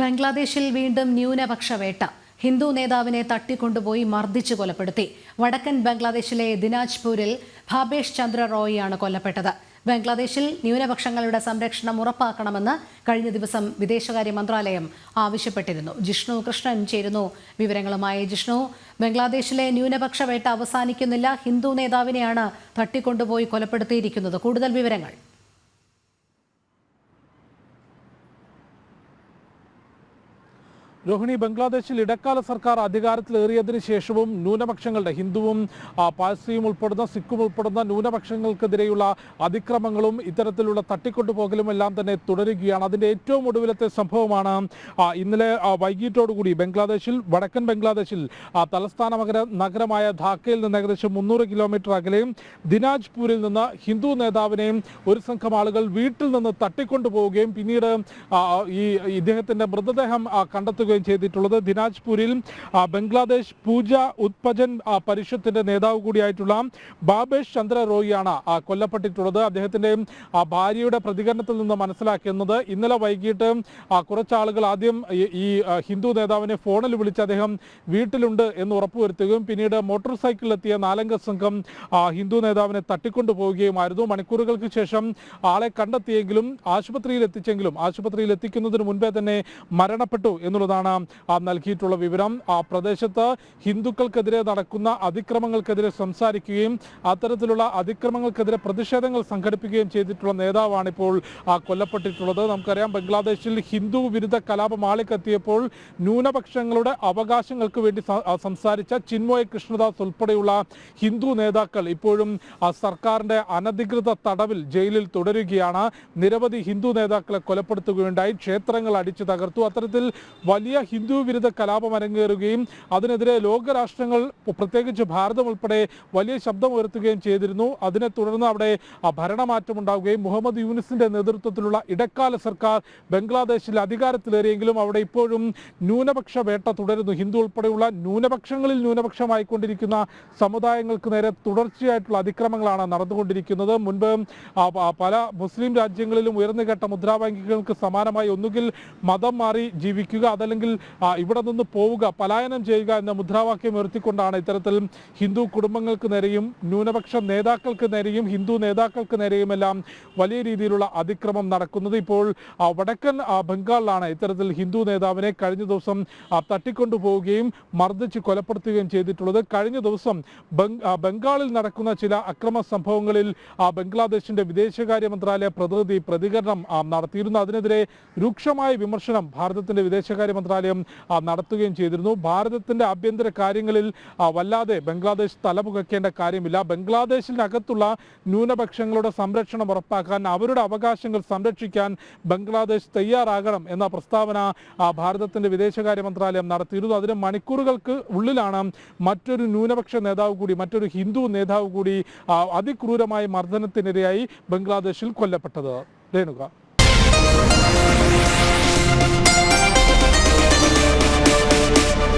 ബംഗ്ലാദേശിൽ വീണ്ടും ന്യൂനപക്ഷ വേട്ട. ഹിന്ദു നേതാവിനെ തട്ടിക്കൊണ്ടുപോയി മർദ്ദിച്ചു കൊലപ്പെടുത്തി. വടക്കൻ ബംഗ്ലാദേശിലെ ദിനാജ്പൂരിൽ ഭാബേഷ് ചന്ദ്ര റോയിയാണ് കൊല്ലപ്പെട്ടത്. ബംഗ്ലാദേശിൽ ന്യൂനപക്ഷങ്ങളുടെ സംരക്ഷണം ഉറപ്പാക്കണമെന്ന് കഴിഞ്ഞ ദിവസം വിദേശകാര്യ മന്ത്രാലയം ആവശ്യപ്പെട്ടിരുന്നു. ജിഷ്ണു കൃഷ്ണൻ ചേരുന്നു വിവരങ്ങളുമായി. ജിഷ്ണു ബംഗ്ലാദേശിലെ ന്യൂനപക്ഷ വേട്ട അവസാനിക്കുന്നില്ല. ഹിന്ദു നേതാവിനെയാണ് തട്ടിക്കൊണ്ടുപോയി കൊലപ്പെടുത്തിയിരിക്കുന്നത്. കൂടുതൽ വിവരങ്ങൾ രോഹിണി ബംഗ്ലാദേശിൽ ഇടക്കാല സർക്കാർ അധികാരത്തിലേറിയതിനു ശേഷവും ന്യൂനപക്ഷങ്ങളുടെ ഹിന്ദുവും പാഴ്സിയും ഉൾപ്പെടുന്ന സിഖും ഉൾപ്പെടുന്ന ന്യൂനപക്ഷങ്ങൾക്കെതിരെയുള്ള അതിക്രമങ്ങളും ഇത്തരത്തിലുള്ള തട്ടിക്കൊണ്ടുപോകലും എല്ലാം തന്നെ തുടരുകയാണ്. അതിന്റെ ഏറ്റവും ഒടുവിലത്തെ സംഭവമാണ് ഇന്നലെ വൈകിട്ടോടുകൂടി ബംഗ്ലാദേശിൽ വടക്കൻ ബംഗ്ലാദേശിൽ തലസ്ഥാന നഗര നഗരമായ ധാക്കയിൽ നിന്ന് ഏകദേശം മുന്നൂറ് കിലോമീറ്റർ അകലെ ദിനാജ്പൂരിൽ നിന്ന് ഹിന്ദു നേതാവിനെയും ഒരു സംഘം ആളുകൾ വീട്ടിൽ നിന്ന് തട്ടിക്കൊണ്ടുപോവുകയും പിന്നീട് ഈ ഇദ്ദേഹത്തിന്റെ മൃതദേഹം ആ, കണ്ടെത്തുകയും ചെയ്തിട്ടുള്ളത്. ദിനാജ്പൂരിൽ ബംഗ്ലാദേശ് പൂജ ഉത്പജൻ പരിഷത്തിന്റെ നേതാവ് കൂടിയായിട്ടുള്ള ബാബേഷ് ചന്ദ്ര റോയിയാണ് കൊല്ലപ്പെട്ടിട്ടുള്ളത്. അദ്ദേഹത്തിന്റെ ഭാര്യയുടെ പ്രതികരണത്തിൽ നിന്ന് മനസ്സിലാക്കുന്നത് ഇന്നലെ വൈകിട്ട് കുറച്ചാളുകൾ ആദ്യം ഈ- ഹിന്ദു നേതാവിനെ ഫോണിൽ വിളിച്ച് അദ്ദേഹം വീട്ടിലുണ്ട് എന്ന് ഉറപ്പുവരുത്തുകയും പിന്നീട് മോട്ടോർ സൈക്കിളിലെത്തിയ നാലംഗ സംഘം ഹിന്ദു നേതാവിനെ തട്ടിക്കൊണ്ടു പോവുകയുമായിരുന്നു. മണിക്കൂറുകൾക്ക് ശേഷം ആളെ കണ്ടെത്തിയെങ്കിലും ആശുപത്രിയിൽ എത്തിച്ചെങ്കിലും ആശുപത്രിയിൽ എത്തിക്കുന്നതിന് മുൻപേ തന്നെ മരണപ്പെട്ടു എന്നുള്ളതാണ് ആ, നൽകിയിട്ടുള്ള വിവരം. ആ പ്രദേശത്ത് ഹിന്ദുക്കൾക്കെതിരെ നടക്കുന്ന അതിക്രമങ്ങൾക്കെതിരെ സംസാരിക്കുകയും അത്തരത്തിലുള്ള അതിക്രമങ്ങൾക്കെതിരെ പ്രതിഷേധങ്ങൾ സംഘടിപ്പിക്കുകയും ചെയ്തിട്ടുള്ള നേതാവാണ് ഇപ്പോൾ കൊല്ലപ്പെട്ടിട്ടുള്ളത്. നമുക്കറിയാം ബംഗ്ലാദേശിൽ ഹിന്ദു വിരുദ്ധ കലാപം ആളിക്കത്തിയപ്പോൾ ന്യൂനപക്ഷങ്ങളുടെ അവകാശങ്ങൾക്ക് വേണ്ടി സംസാരിച്ച ചിന്മയ കൃഷ്ണദാസ് ഉൾപ്പെടെയുള്ള ഹിന്ദു നേതാക്കൾ ഇപ്പോഴും സർക്കാരിന്റെ അനധികൃത തടവിൽ ജയിലിൽ തുടരുകയാണ്. നിരവധി ഹിന്ദു നേതാക്കളെ കൊലപ്പെടുത്തുകയുണ്ടായി. ക്ഷേത്രങ്ങൾ അടിച്ചു തകർത്തു. അത്തരത്തിൽ വലിയ ഹിന്ദു വിരുദ്ധ കലാപം അരങ്ങേറുകയും അതിനെതിരെ ലോകരാഷ്ട്രങ്ങൾ പ്രത്യേകിച്ച് ഭാരതം ഉൾപ്പെടെ വലിയ ശബ്ദം ഉയർത്തുകയും ചെയ്തിരുന്നു. അതിനെ തുടർന്ന് അവിടെ ഭരണമാറ്റം ഉണ്ടാവുകയും മുഹമ്മദ് യൂനിസിന്റെ നേതൃത്വത്തിലുള്ള ഇടക്കാല സർക്കാർ ബംഗ്ലാദേശിൽ അധികാരത്തിലേറിയെങ്കിലും അവിടെ ഇപ്പോഴും ന്യൂനപക്ഷ വേട്ട തുടരുന്നു. ഹിന്ദു ഉൾപ്പെടെയുള്ള ന്യൂനപക്ഷങ്ങളിൽ ന്യൂനപക്ഷമായിക്കൊണ്ടിരിക്കുന്ന സമുദായങ്ങൾക്ക് നേരെ തുടർച്ചയായിട്ടുള്ള അതിക്രമങ്ങളാണ് നടന്നുകൊണ്ടിരിക്കുന്നത്. മുൻപ് പല മുസ്ലിം രാജ്യങ്ങളിലും ഉയർന്നു കേട്ട മുദ്രാവാക്യങ്ങൾക്ക് സമാനമായി ഒന്നുകിൽ മതം മാറി ജീവിക്കുക അതല്ലെങ്കിൽ ആ, ഇവിടെ നിന്ന് പോവുക പലായനം ചെയ്യുക എന്ന മുദ്രാവാക്യം ഉയർത്തിക്കൊണ്ടാണ് ഇത്തരത്തിൽ ഹിന്ദു കുടുംബങ്ങൾക്ക് നേരെയും ന്യൂനപക്ഷ നേതാക്കൾക്ക് നേരെയും ഹിന്ദു നേതാക്കൾക്ക് നേരെയുമെല്ലാം വലിയ രീതിയിലുള്ള അതിക്രമം നടക്കുന്നത്. ഇപ്പോൾ വടക്കൻ ബംഗാളിലാണ് ഇത്തരത്തിൽ ഹിന്ദു നേതാവിനെ കഴിഞ്ഞ ദിവസം തട്ടിക്കൊണ്ടുപോവുകയും മർദ്ദിച്ച് കൊലപ്പെടുത്തുകയും ചെയ്തിട്ടുള്ളത്. കഴിഞ്ഞ ദിവസം ബംഗാളിൽ നടക്കുന്ന ചില അക്രമ സംഭവങ്ങളിൽ ബംഗ്ലാദേശിന്റെ വിദേശകാര്യ മന്ത്രാലയ പ്രതിനിധി പ്രതികരണം നടത്തിയിരുന്നു. അതിനെതിരെ രൂക്ഷമായ വിമർശനം ഭാരതത്തിന്റെ വിദേശകാര്യ ആ, നടത്തുകയും ചെയ്തിരുന്നു. ഭാരതത്തിന്റെ ആഭ്യന്തര കാര്യങ്ങളിൽ വല്ലാതെ ബംഗ്ലാദേശ് തലമുഖക്കേണ്ട കാര്യമില്ല. ബംഗ്ലാദേശിനകത്തുള്ള ന്യൂനപക്ഷങ്ങളുടെ സംരക്ഷണം ഉറപ്പാക്കാൻ അവരുടെ അവകാശങ്ങൾ സംരക്ഷിക്കാൻ ബംഗ്ലാദേശ് തയ്യാറാകണം എന്ന പ്രസ്താവന ഭാരതത്തിന്റെ വിദേശകാര്യ മന്ത്രാലയം നടത്തിയിരുന്നു. അതിന് മണിക്കൂറുകൾക്ക് ഉള്ളിലാണ് മറ്റൊരു ന്യൂനപക്ഷ നേതാവ് കൂടി മറ്റൊരു ഹിന്ദു നേതാവ് കൂടി അതിക്രൂരമായ മർദ്ദനത്തിനിരയായി ബംഗ്ലാദേശിൽ കൊല്ലപ്പെട്ടത്. രേണുക.